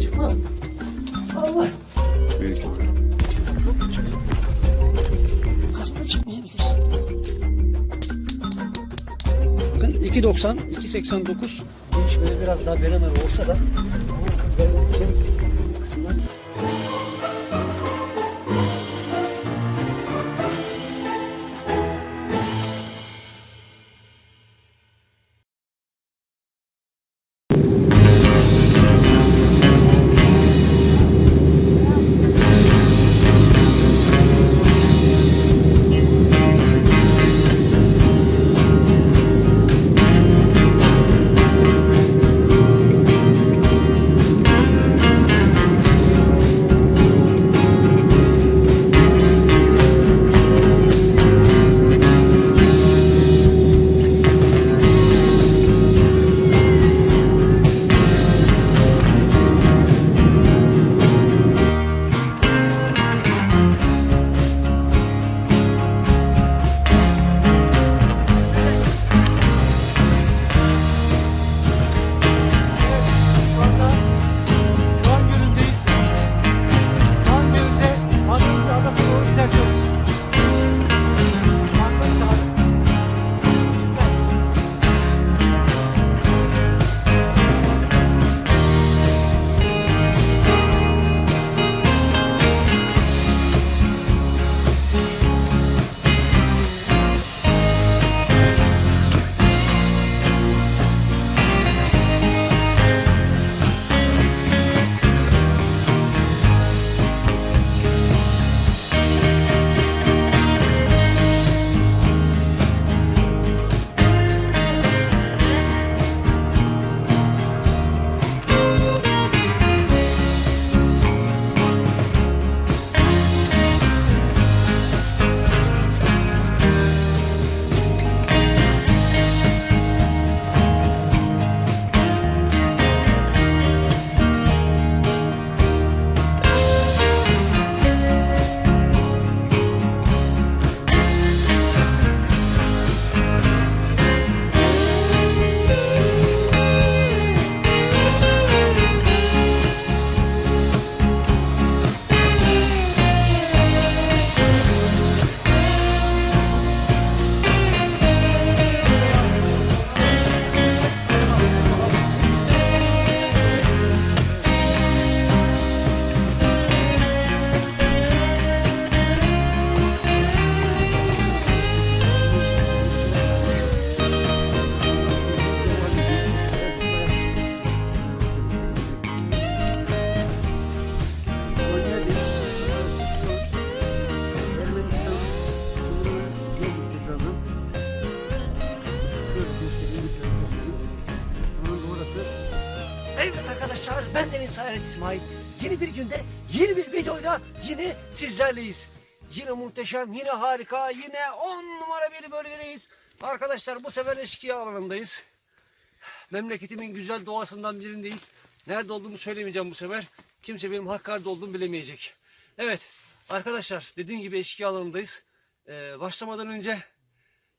Çıkma? Allah. Büyük. Çıkmayabilir. Bakın 2.90, 2.89. Geniş böyle biraz daha beraber olsa da benim kısımdan yine sizlerleyiz. Yine muhteşem, yine harika, yine on numara bir bölgedeyiz. Arkadaşlar bu sefer eşkıya alanındayız. Memleketimin güzel doğasından birindeyiz. Nerede olduğumu söylemeyeceğim bu sefer. Kimse benim Hakkari'de olduğumu bilemeyecek. Evet arkadaşlar dediğim gibi eşkıya alanındayız. Ee, başlamadan önce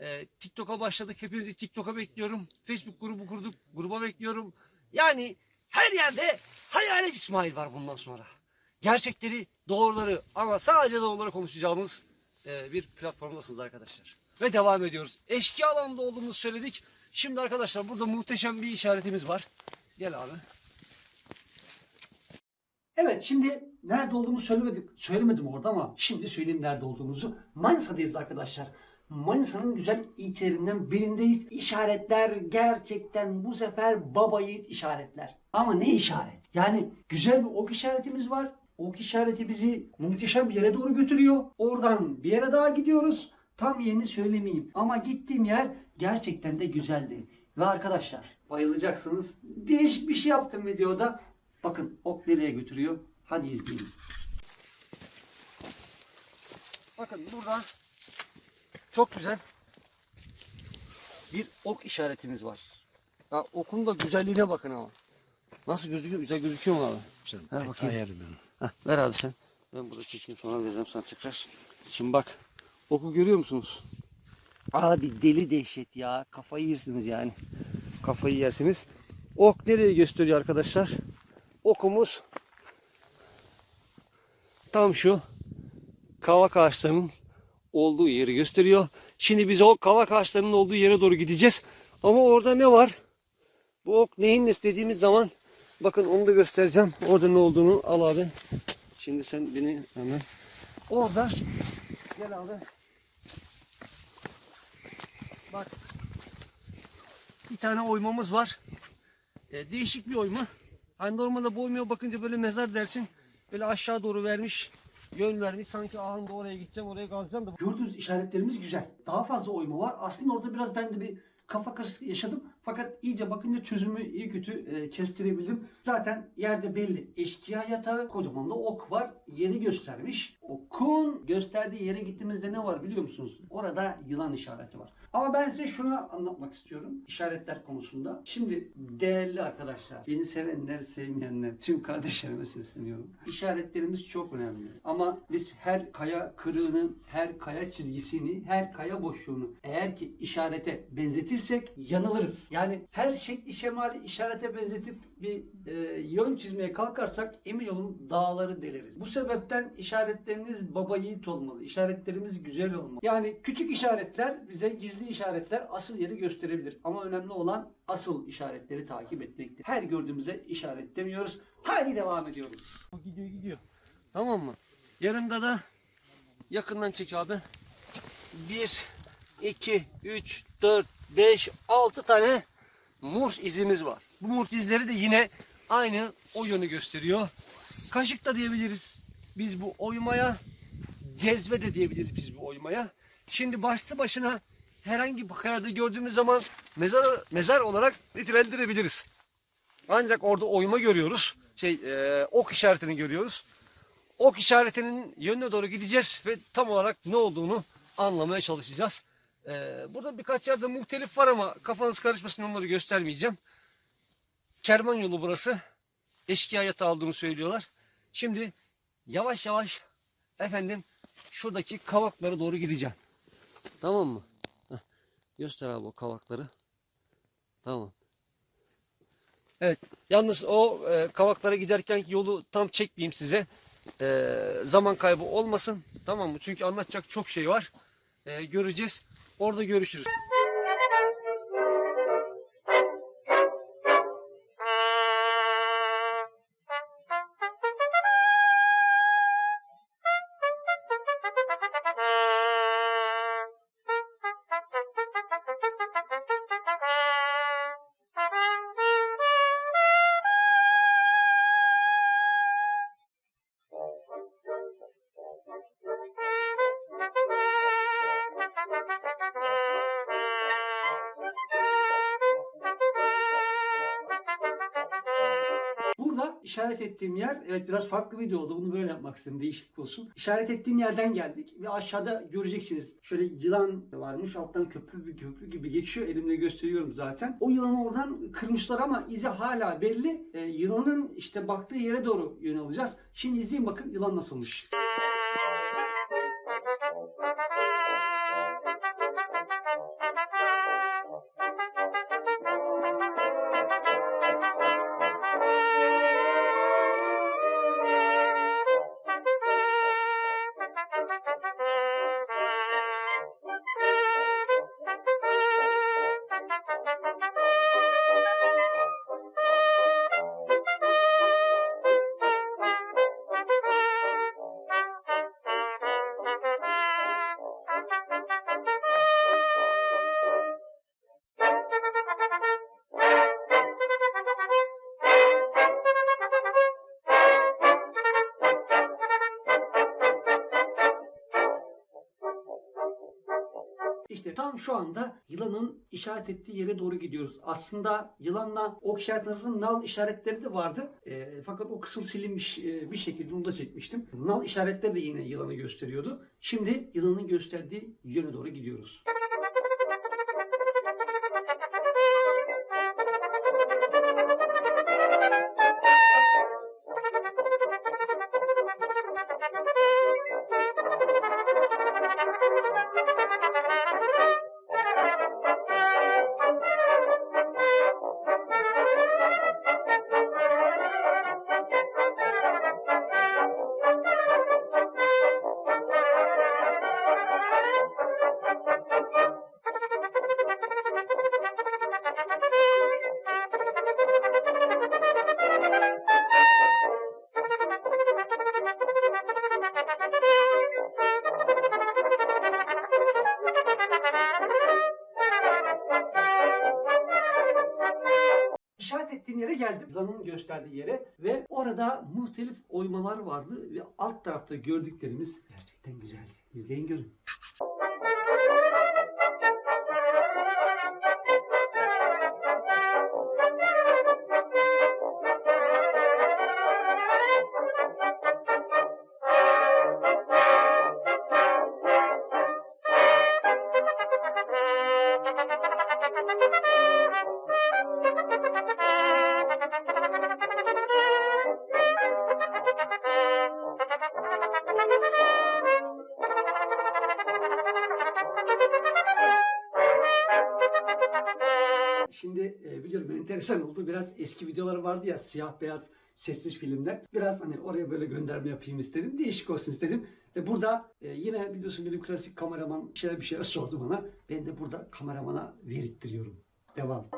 e, TikTok'a başladık. Hepinizi TikTok'a bekliyorum. Facebook grubu kurduk. Gruba bekliyorum. Yani her yerde hayalet İsmail var bundan sonra. Gerçekleri, doğruları ama sadece doğruları konuşacağımız e, bir platformdasınız arkadaşlar. Ve devam ediyoruz. Eşki alanında olduğumuzu söyledik. Şimdi arkadaşlar burada muhteşem bir işaretimiz var. Gel abi. Evet şimdi nerede olduğumuzu söylemedim, söylemedim orada ama şimdi söyleyeyim nerede olduğumuzu. Manisa'dayız arkadaşlar. Manisa'nın güzel ilçelerinden birindeyiz. İşaretler gerçekten bu sefer baba yiğit işaretler. Ama ne işaret? Yani güzel bir ok işaretimiz var. Ok işareti bizi muhteşem bir yere doğru götürüyor. Oradan bir yere daha gidiyoruz. Tam yerini söylemeyeyim. Ama gittiğim yer gerçekten de güzeldi. Ve arkadaşlar bayılacaksınız. Değişik bir şey yaptım videoda. Bakın ok nereye götürüyor? Hadi izleyin. Bakın burada çok güzel bir ok işaretimiz var. Ya okun da güzelliğine bakın ama. Nasıl gözüküyor? Güzel gözüküyor mu abi? Sen Ver bakayım. ayarım ben. Heh, ver abi sen. Ben burada çekeyim sonra vereceğim sana tekrar. Şimdi bak. Oku görüyor musunuz? Abi deli dehşet ya. Kafayı yersiniz yani. kafayı yersiniz. Ok nereye gösteriyor arkadaşlar? Okumuz tam şu kavak ağaçlarının olduğu yeri gösteriyor. Şimdi biz o kavak ağaçlarının olduğu yere doğru gideceğiz. Ama orada ne var? Bu ok neyin istediğimiz zaman bakın onu da göstereceğim. Orada ne olduğunu al abi. Şimdi sen beni hemen. Orada gel abi. Bak. Bir tane oymamız var. E, değişik bir oyma. Hani normalde bu oymaya bakınca böyle mezar dersin. Böyle aşağı doğru vermiş. Yön vermiş. Sanki ahanda oraya gideceğim oraya kazacağım da. Gördüğünüz işaretlerimiz güzel. Daha fazla oyma var. Aslında orada biraz ben de bir kafa karışıklığı yaşadım. Fakat iyice bakınca çözümü iyi kötü e, kestirebildim. Zaten yerde belli. Eşkıya yatağı kocaman da ok var. Yeri göstermiş. Okun gösterdiği yere gittiğimizde ne var biliyor musunuz? Orada yılan işareti var. Ama ben size şunu anlatmak istiyorum. işaretler konusunda. Şimdi değerli arkadaşlar, beni sevenler, sevmeyenler, tüm kardeşlerime sesleniyorum. İşaretlerimiz çok önemli. Ama biz her kaya kırığını, her kaya çizgisini, her kaya boşluğunu eğer ki işarete benzetirsek yanılırız. Yani her şekli şemali işarete benzetip bir e, yön çizmeye kalkarsak emin olun dağları deleriz. Bu sebepten işaretleriniz baba yiğit olmalı. İşaretlerimiz güzel olmalı. Yani küçük işaretler bize gizli işaretler asıl yeri gösterebilir. Ama önemli olan asıl işaretleri takip etmektir. Her gördüğümüze işaret demiyoruz. Haydi devam ediyoruz. O gidiyor gidiyor. Tamam mı? Yanında da yakından çek abi. 1, 2, 3, 4, 5, 6 tane murs izimiz var. Bu murs izleri de yine aynı o yönü gösteriyor. Kaşık da diyebiliriz biz bu oymaya. Cezve de diyebiliriz biz bu oymaya. Şimdi başlı başına herhangi bir kayada gördüğümüz zaman mezar, mezar olarak nitelendirebiliriz. Ancak orada oyma görüyoruz. Şey, e, ok işaretini görüyoruz. Ok işaretinin yönüne doğru gideceğiz ve tam olarak ne olduğunu anlamaya çalışacağız. E, burada birkaç yerde muhtelif var ama kafanız karışmasın onları göstermeyeceğim. Kerman yolu burası. Eşkıya yatağı aldığını söylüyorlar. Şimdi yavaş yavaş efendim şuradaki kavaklara doğru gideceğim. Tamam mı? Heh, göster abi o kavakları. Tamam. Evet. Yalnız o e, kavaklara giderken yolu tam çekmeyeyim size. E, zaman kaybı olmasın. Tamam mı? Çünkü anlatacak çok şey var. E, göreceğiz. Orada görüşürüz. Burada işaret ettiğim yer, evet biraz farklı video oldu. Bunu böyle yapmak istedim. Değişiklik olsun. İşaret ettiğim yerden geldik. Ve aşağıda göreceksiniz. Şöyle yılan varmış. Alttan köprü bir köprü gibi geçiyor. Elimle gösteriyorum zaten. O yılanı oradan kırmışlar ama izi hala belli. Ee, yılanın işte baktığı yere doğru yön alacağız. Şimdi izleyin bakın yılan nasılmış. Şu anda yılanın işaret ettiği yere doğru gidiyoruz. Aslında yılanla ok işareti arasında nal işaretleri de vardı. E, fakat o kısım silinmiş e, bir şekilde onu da çekmiştim. Nal işaretleri de yine yılanı gösteriyordu. Şimdi yılanın gösterdiği yöne doğru gidiyoruz. işaret geldim. Zanın gösterdiği yere ve orada muhtelif oymalar vardı ve alt tarafta gördüklerimiz gerçekten güzeldi. İzleyin görün. E, biliyorum enteresan oldu. Biraz eski videoları vardı ya siyah beyaz sessiz filmler. Biraz hani oraya böyle gönderme yapayım istedim. Değişik olsun istedim. Ve burada e, yine biliyorsun benim klasik kameraman bir şeyler bir şeyler sordu bana. Ben de burada kameramana verittiriyorum. Devam.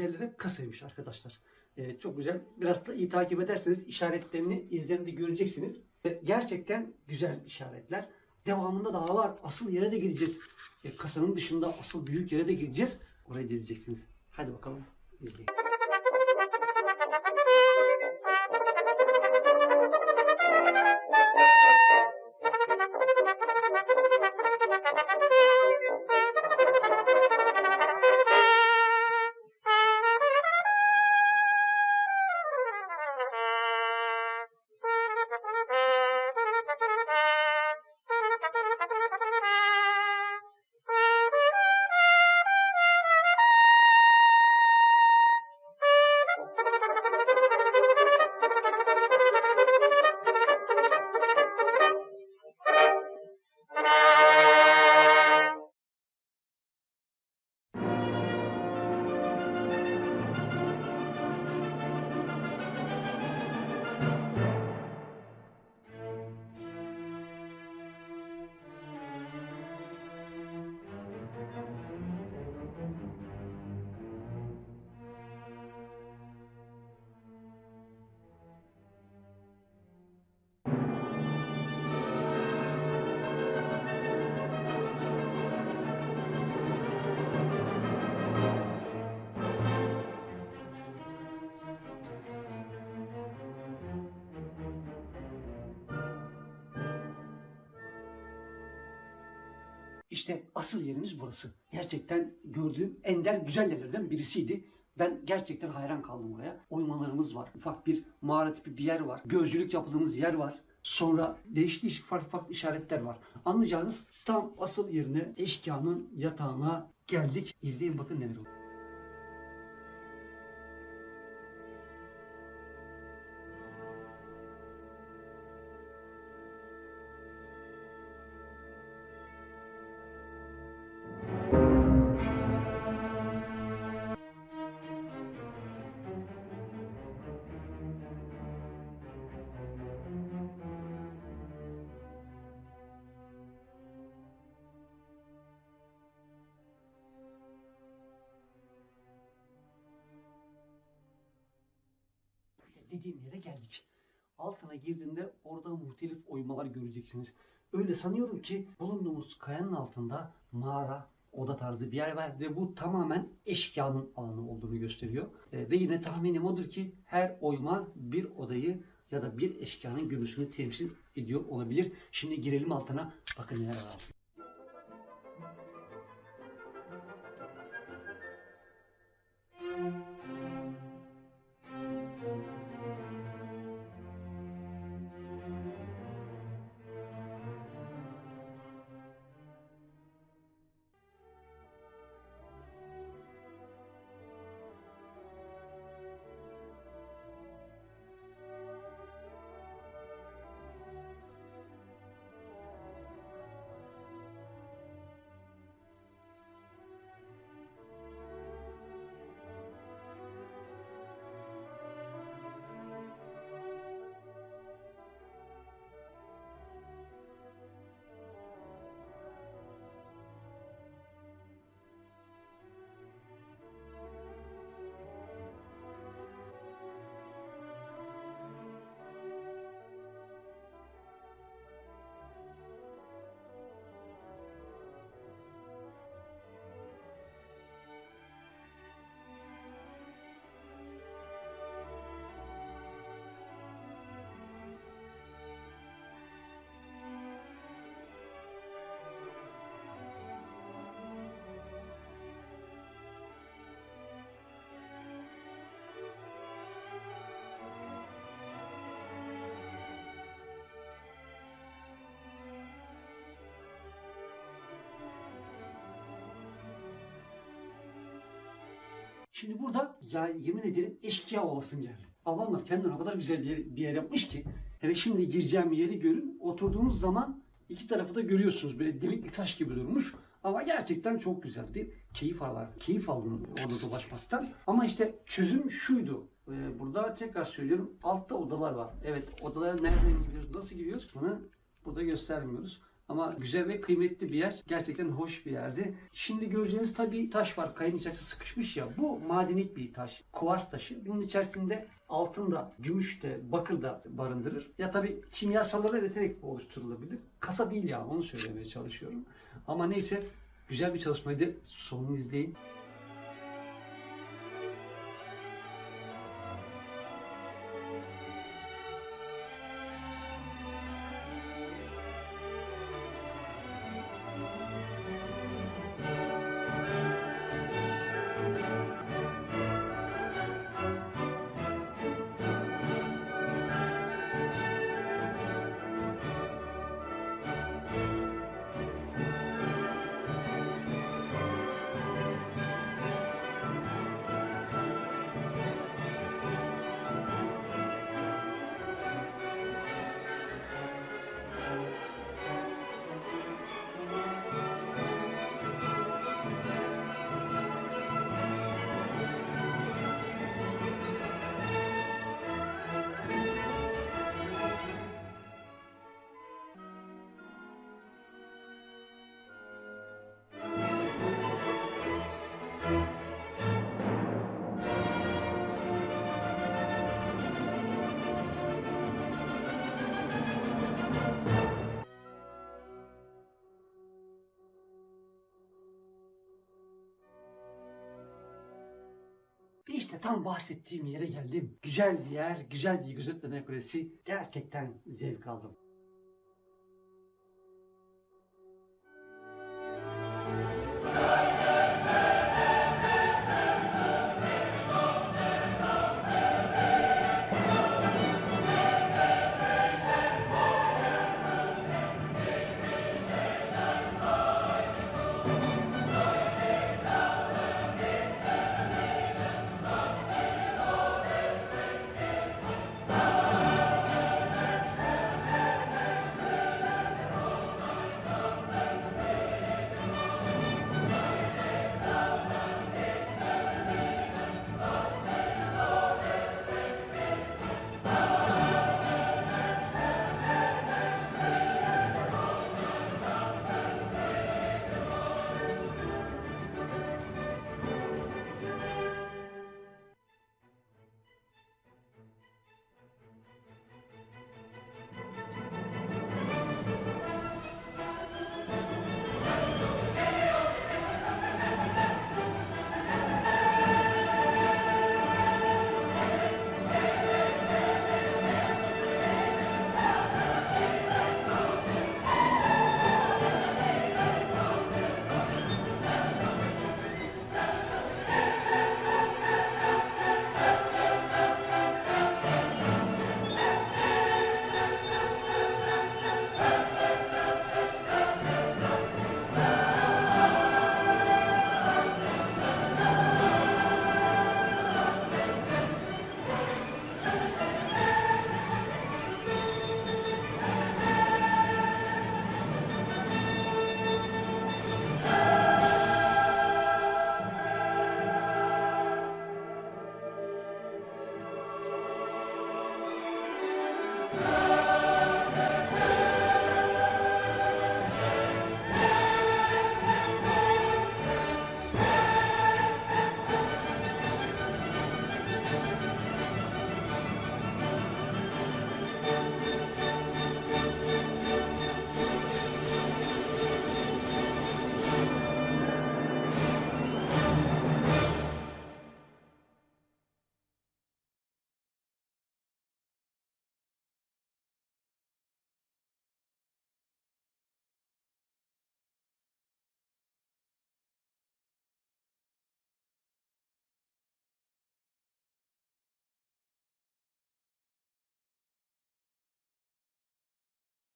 150 kasaymış arkadaşlar. E, çok güzel. Biraz da iyi takip ederseniz işaretlerini izlerinde göreceksiniz. E, gerçekten güzel işaretler. Devamında daha var. Asıl yere de gideceğiz. E, kasanın dışında asıl büyük yere de gideceğiz. Orayı da izleyeceksiniz. Hadi bakalım izleyin. İşte asıl yerimiz burası. Gerçekten gördüğüm ender güzel yerlerden birisiydi. Ben gerçekten hayran kaldım oraya. Oymalarımız var. Ufak bir mağara tipi bir yer var. Gözcülük yaptığımız yer var. Sonra değişik değişik farklı farklı işaretler var. Anlayacağınız tam asıl yerine eşkıyanın yatağına geldik. İzleyin bakın neler oluyor. Dediğim yere geldik. Altına girdiğinde orada muhtelif oymalar göreceksiniz. Öyle sanıyorum ki bulunduğumuz kayanın altında mağara, oda tarzı bir yer var ve bu tamamen eşkıyanın alanı olduğunu gösteriyor. E, ve yine tahminim odur ki her oyma bir odayı ya da bir eşkıyanın görüntüsünü temsil ediyor olabilir. Şimdi girelim altına bakın neler var. Şimdi burada ya yemin ederim eşkıya olasın geldi. Adamlar kendine o kadar güzel bir yer, bir yer yapmış ki. Hele şimdi gireceğim yeri görün. Oturduğunuz zaman iki tarafı da görüyorsunuz. Böyle delikli taş gibi durmuş. Ama gerçekten çok güzeldi. Keyif aldım. Keyif aldım orada dolaşmaktan. Ama işte çözüm şuydu. Ee, burada tekrar söylüyorum. Altta odalar var. Evet odalara nereden giriyoruz, nasıl giriyoruz? Bunu burada göstermiyoruz. Ama güzel ve kıymetli bir yer. Gerçekten hoş bir yerdi. Şimdi göreceğiniz tabii taş var. Kayın içerisinde sıkışmış ya. Bu madenik bir taş. Kuvars taşı. Bunun içerisinde altın da, gümüş de, bakır da barındırır. Ya tabii kimyasalları üreterek oluşturulabilir. Kasa değil ya onu söylemeye çalışıyorum. Ama neyse güzel bir çalışmaydı. Sonunu izleyin. İşte tam bahsettiğim yere geldim. Güzel bir yer, güzel bir gözetleme kulesi. Gerçekten zevk aldım.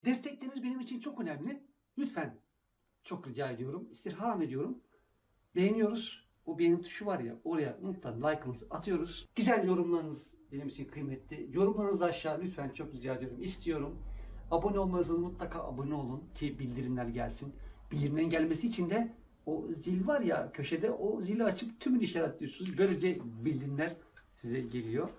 Destekleriniz benim için çok önemli. Lütfen çok rica ediyorum, istirham ediyorum. Beğeniyoruz, o beğeni tuşu var ya oraya mutlaka like'ınızı atıyoruz. Güzel yorumlarınız benim için kıymetli. Yorumlarınızı aşağı lütfen çok rica ediyorum. İstiyorum. Abone olmanızı mutlaka abone olun ki bildirimler gelsin. Bildirimlerin gelmesi için de o zil var ya köşede o zili açıp tümünü işaretliyorsunuz. Böylece bildirimler size geliyor.